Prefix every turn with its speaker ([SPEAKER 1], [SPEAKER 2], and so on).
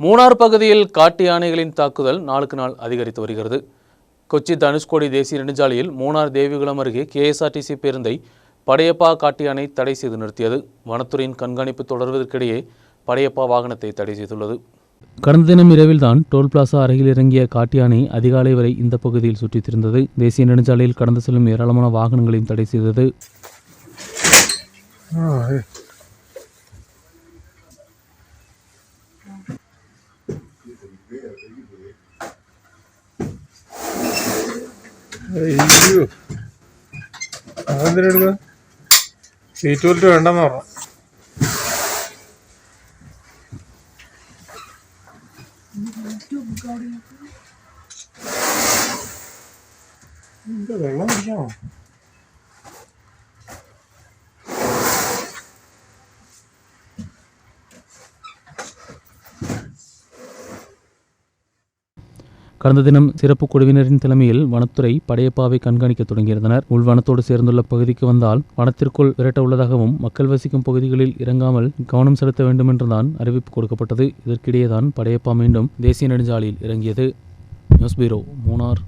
[SPEAKER 1] மூணார் பகுதியில் காட்டு யானைகளின் தாக்குதல் நாளுக்கு நாள் அதிகரித்து வருகிறது. கொச்சி தனுஷ்கோடி தேசிய நெடுஞ்சாலையில் மூணார் தேவிகுளம் அருகே கேஎஸ்ஆர்டிசி பேருந்தை படையப்பா காட்டு யானை தடை செய்து நிறுத்தியது. வனத்துறையின் கண்காணிப்பு தொடர்வதற்கிடையே படையப்பா வாகனத்தை தடை செய்துள்ளது. கடந்த தினம் இரவில்தான் டோல் பிளாசா அருகில் இறங்கிய காட்டு யானை அதிகாலை வரை இந்த பகுதியில் சுற்றித் திரிந்தது தேசிய நெடுஞ்சாலையில் கடந்து செல்லும் ஏராளமான வாகனங்களையும் தடை செய்தது.
[SPEAKER 2] അയ്യോ. സീറ്റ് ബെൽറ്റ് വേണ്ടെന്ന് പറഞ്ഞു. വെള്ളം കുടിക്കാമോ
[SPEAKER 1] கடந்த தினம் சிறப்பு குழுவினரின் தலைமையில் வனத்துறை படையப்பாவை கண்காணிக்க தொடங்கியிருந்தனர். உள்வனத்தோடு சேர்ந்துள்ள பகுதிக்கு வந்தால் வனத்திற்குள் விரட்ட உள்ளதாகவும் மக்கள் வசிக்கும் பகுதிகளில் இறங்காமல் கவனம் செலுத்த வேண்டும் என்றுதான் அறிவிப்பு கொடுக்கப்பட்டது. இதற்கிடையேதான் படையப்பா மீண்டும் தேசிய நெடுஞ்சாலையில் இறங்கியது. News bureau Munnar.